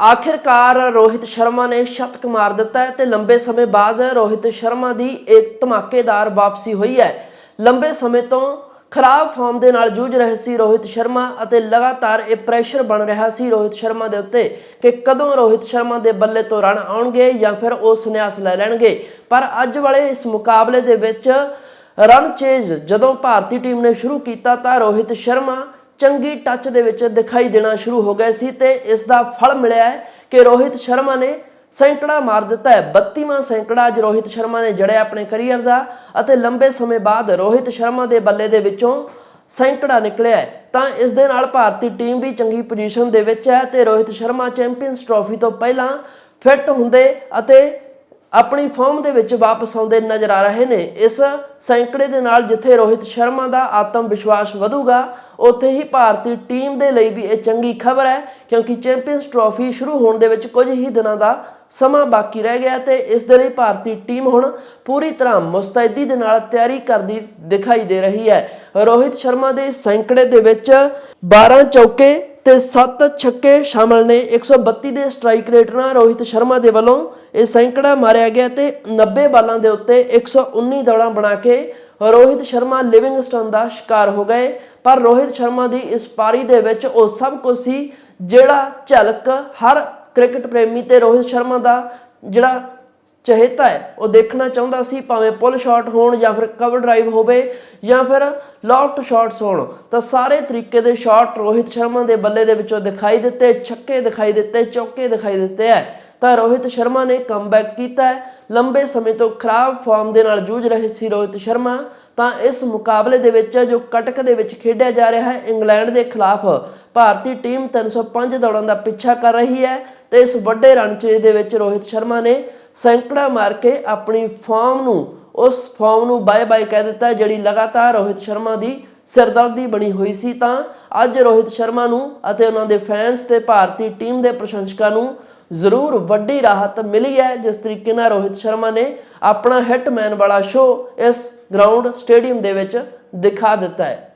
ਆਖਿਰਕਾਰ ਰੋਹਿਤ ਸ਼ਰਮਾ ਨੇ ਸ਼ਤਕ ਮਾਰ ਦਿੱਤਾ ਹੈ ਤੇ ਲੰਬੇ ਸਮੇਂ ਬਾਅਦ ਰੋਹਿਤ ਸ਼ਰਮਾ ਦੀ ਇੱਕ ਧਮਾਕੇਦਾਰ ਵਾਪਸੀ ਹੋਈ ਹੈ। ਲੰਬੇ ਸਮੇਂ ਤੋਂ ਖਰਾਬ ਫਾਰਮ ਦੇ ਨਾਲ ਜੂਝ ਰਹੇ ਸੀ ਰੋਹਿਤ ਸ਼ਰਮਾ ਅਤੇ ਲਗਾਤਾਰ ਇਹ ਪ੍ਰੈਸ਼ਰ ਬਣ ਰਿਹਾ ਸੀ ਰੋਹਿਤ ਸ਼ਰਮਾ ਦੇ ਉੱਤੇ ਕਿ ਕਦੋਂ ਰੋਹਿਤ ਸ਼ਰਮਾ ਦੇ ਬੱਲੇ ਤੋਂ ਰਨ ਆਉਣਗੇ ਜਾਂ ਫਿਰ ਉਹ ਸੰਨਿਆਸ ਲੈ ਲੈਣਗੇ। ਪਰ ਅੱਜ ਵਾਲੇ ਇਸ ਮੁਕਾਬਲੇ ਦੇ ਵਿੱਚ ਰਨ ਚੇਜ ਜਦੋਂ ਭਾਰਤੀ ਟੀਮ ਨੇ ਸ਼ੁਰੂ ਕੀਤਾ ਤਾਂ ਰੋਹਿਤ ਸ਼ਰਮਾ ਚੰਗੀ ਟੱਚ ਦੇ ਵਿੱਚ ਦਿਖਾਈ ਦੇਣਾ ਸ਼ੁਰੂ ਹੋ ਗਏ ਸੀ ਤੇ ਇਸ ਦਾ ਫਲ ਮਿਲਿਆ ਹੈ ਕਿ ਰੋਹਿਤ ਸ਼ਰਮਾ ਨੇ ਸੈਂਕੜਾ ਮਾਰ ਦਿੱਤਾ ਹੈ। 32ਵਾਂ ਸੈਂਕੜਾ ਅੱਜ ਰੋਹਿਤ ਸ਼ਰਮਾ ਨੇ ਜੜਿਆ ਆਪਣੇ ਕੈਰੀਅਰ ਦਾ ਅਤੇ ਲੰਬੇ ਸਮੇਂ ਬਾਅਦ ਰੋਹਿਤ ਸ਼ਰਮਾ ਦੇ ਬੱਲੇ ਦੇ ਵਿੱਚੋਂ ਸੈਂਕੜਾ ਨਿਕਲਿਆ ਤਾਂ ਇਸ ਦੇ ਨਾਲ ਭਾਰਤੀ ਟੀਮ ਵੀ ਚੰਗੀ ਪੋਜੀਸ਼ਨ ਦੇ ਵਿੱਚ ਹੈ ਤੇ ਰੋਹਿਤ ਸ਼ਰਮਾ ਚੈਂਪੀਅਨਸ ਟਰਾਫੀ ਤੋਂ ਪਹਿਲਾਂ ਫਿੱਟ ਹੁੰਦੇ ਅਤੇ ਆਪਣੀ ਫਾਰਮ ਦੇ ਵਿੱਚ ਵਾਪਸ ਆਉਂਦੇ ਨਜ਼ਰ ਆ ਰਹੇ ਨੇ। ਇਸ ਸੈਂਕੜੇ ਦੇ ਨਾਲ ਜਿੱਥੇ ਰੋਹਿਤ ਸ਼ਰਮਾ ਦਾ ਆਤਮ ਵਿਸ਼ਵਾਸ ਵਧੂਗਾ, ਉੱਥੇ ਹੀ ਭਾਰਤੀ ਟੀਮ ਦੇ ਲਈ ਵੀ ਇਹ ਚੰਗੀ ਖਬਰ ਹੈ, ਕਿਉਂਕਿ ਚੈਂਪੀਅਨਸ ਟਰਾਫੀ ਸ਼ੁਰੂ ਹੋਣ ਦੇ ਵਿੱਚ ਕੁਝ ਹੀ ਦਿਨਾਂ ਦਾ ਸਮਾਂ ਬਾਕੀ ਰਹਿ ਗਿਆ ਤੇ ਇਸ ਦੇ ਲਈ ਭਾਰਤੀ ਟੀਮ ਹੁਣ ਪੂਰੀ ਤਰ੍ਹਾਂ ਮੁਸਤੈਦੀ ਦੇ ਨਾਲ ਤਿਆਰੀ ਕਰਦੀ ਦਿਖਾਈ ਦੇ ਰਹੀ ਹੈ। ਰੋਹਿਤ ਸ਼ਰਮਾ ਦੇ ਸੈਂਕੜੇ ਦੇ ਵਿੱਚ 12 ਚੌਕੇ ਤੇ 7 ਛੱਕੇ ਸ਼ਾਮਲ ਨੇ। 132 ਦੇ ਸਟ੍ਰਾਈਕ ਰੇਟ ਨਾਲ ਰੋਹਿਤ ਸ਼ਰਮਾ ਦੇ ਵੱਲੋਂ ਇਹ ਸੈਂਕੜਾ ਮਾਰਿਆ ਗਿਆ ਤੇ 90 ਬਾਲਾਂ ਦੇ ਉੱਤੇ 119 ਦੌੜਾਂ ਬਣਾ ਕੇ ਰੋਹਿਤ ਸ਼ਰਮਾ ਲਿਵਿੰਗਸਟਨ ਦਾ ਸ਼ਿਕਾਰ ਹੋ ਗਏ। ਪਰ ਰੋਹਿਤ ਸ਼ਰਮਾ ਦੀ ਇਸ ਪਾਰੀ ਦੇ ਵਿੱਚ ਉਹ ਸਭ ਕੁਝ ਸੀ ਜਿਹੜਾ ਝਲਕ ਹਰ ਕ੍ਰਿਕਟ ਪ੍ਰੇਮੀ ਤੇ ਰੋਹਿਤ ਸ਼ਰਮਾ ਦਾ ਜਿਹੜਾ ਚਹੇਤਾ ਹੈ। ਉਹ ਦੇਖਣਾ ਚਾਹੁੰਦਾ ਸੀ ਭਾਵੇਂ ਪੁੱਲ ਸ਼ਾਟ ਹੋਣ ਜਾਂ ਫਿਰ ਕਵਰ ਡਰਾਈਵ ਹੋਵੇ ਜਾਂ ਫਿਰ ਲੌਫਟ ਸ਼ਾਟਸ ਹੋਣ, ਤਾਂ ਸਾਰੇ ਤਰੀਕੇ ਦੇ ਸ਼ਾਟ ਰੋਹਿਤ ਸ਼ਰਮਾ ਦੇ ਬੱਲੇ ਦੇ ਵਿੱਚੋਂ ਦਿਖਾਈ ਦਿੱਤੇ, ਛੱਕੇ ਦਿਖਾਈ ਦਿੱਤੇ, ਚੌਕੇ ਦਿਖਾਈ ਦਿੱਤੇ ਹੈ। ਤਾਂ ਰੋਹਿਤ ਸ਼ਰਮਾ ਨੇ ਕਮਬੈਕ ਕੀਤਾ ਹੈ। ਲੰਬੇ ਸਮੇਂ ਤੋਂ ਖਰਾਬ ਫਾਰਮ ਦੇ ਨਾਲ ਜੂਝ ਰਹੇ ਸੀ ਰੋਹਿਤ ਸ਼ਰਮਾ। ਤਾਂ ਇਸ ਮੁਕਾਬਲੇ ਦੇ ਵਿੱਚ ਜੋ ਕਟਕ ਦੇ ਵਿੱਚ ਖੇਡਿਆ ਜਾ ਰਿਹਾ ਹੈ, ਇੰਗਲੈਂਡ ਦੇ ਖਿਲਾਫ ਭਾਰਤੀ ਟੀਮ 305 ਦੌੜਾਂ ਦਾ ਪਿੱਛਾ ਕਰ ਰਹੀ ਹੈ। ਤੇ ਇਸ ਵੱਡੇ ਰਨ ਚੇਜ ਦੇ ਵਿੱਚ ਰੋਹਿਤ ਸ਼ਰਮਾ ਨੇ ਸੈਂਕੜਾ ਮਾਰ ਕੇ ਆਪਣੀ ਫਾਰਮ ਨੂੰ, ਉਸ ਫਾਰਮ ਨੂੰ ਬਾਏ ਬਾਏ ਕਹਿ ਦਿੱਤਾ, ਜਿਹੜੀ ਲਗਾਤਾਰ ਰੋਹਿਤ ਸ਼ਰਮਾ ਦੀ ਸਿਰਦਰਦੀ ਬਣੀ ਹੋਈ ਸੀ ਤਾਂ ਅੱਜ ਰੋਹਿਤ ਸ਼ਰਮਾ ਨੂੰ ਅਤੇ ਉਹਨਾਂ ਦੇ ਫੈਨਸ ਤੇ ਭਾਰਤੀ ਟੀਮ ਦੇ ਪ੍ਰਸ਼ੰਸਕਾਂ ਨੂੰ ਜ਼ਰੂਰ ਵੱਡੀ ਰਾਹਤ ਮਿਲੀ ਹੈ, ਜਿਸ ਤਰੀਕੇ ਨਾਲ ਰੋਹਿਤ ਸ਼ਰਮਾ ਨੇ ਆਪਣਾ ਹਿੱਟਮੈਨ ਵਾਲਾ ਸ਼ੋਅ ਇਸ ਗਰਾਊਂਡ ਸਟੇਡੀਅਮ ਦੇ ਵਿੱਚ ਦਿਖਾ ਦਿੱਤਾ ਹੈ।